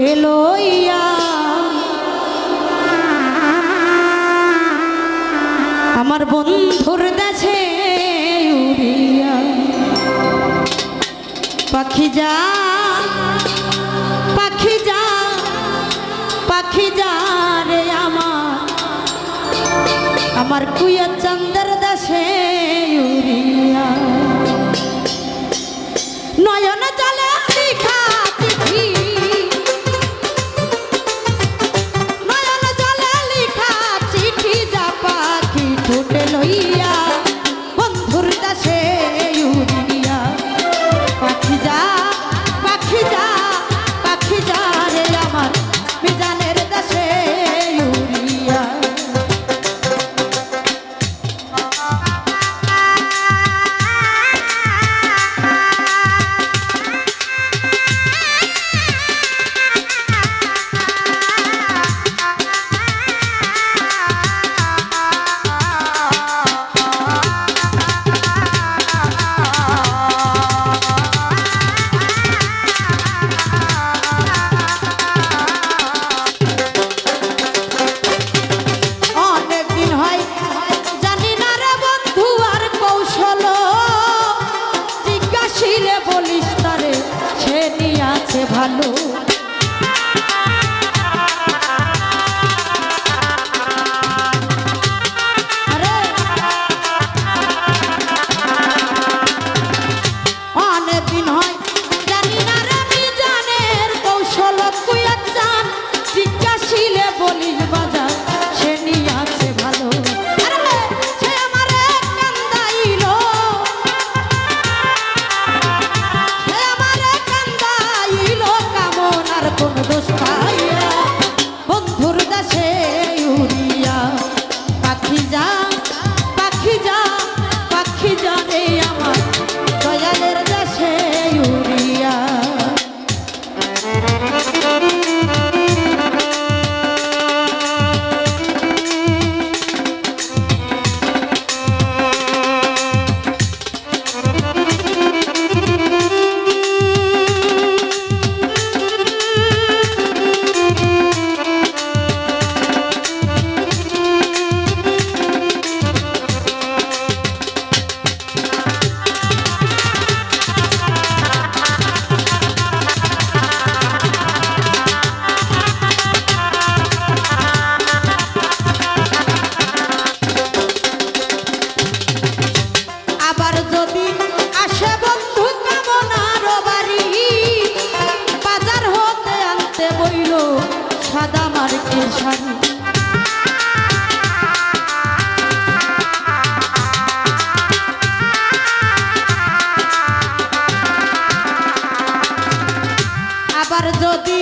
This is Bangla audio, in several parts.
লইয়া। আমার বন্ধুর দেশে উড়িয়া। পাখি যা পাখি যা পাখি যা রে আমার। আমার কুয়া চন্দ্র দেশে উড়িয়া। ছিলে বলিস তারে সে নিয়ে আছে ভালো। দাসে সাধু আবার যদি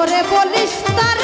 ওরে বলিস তার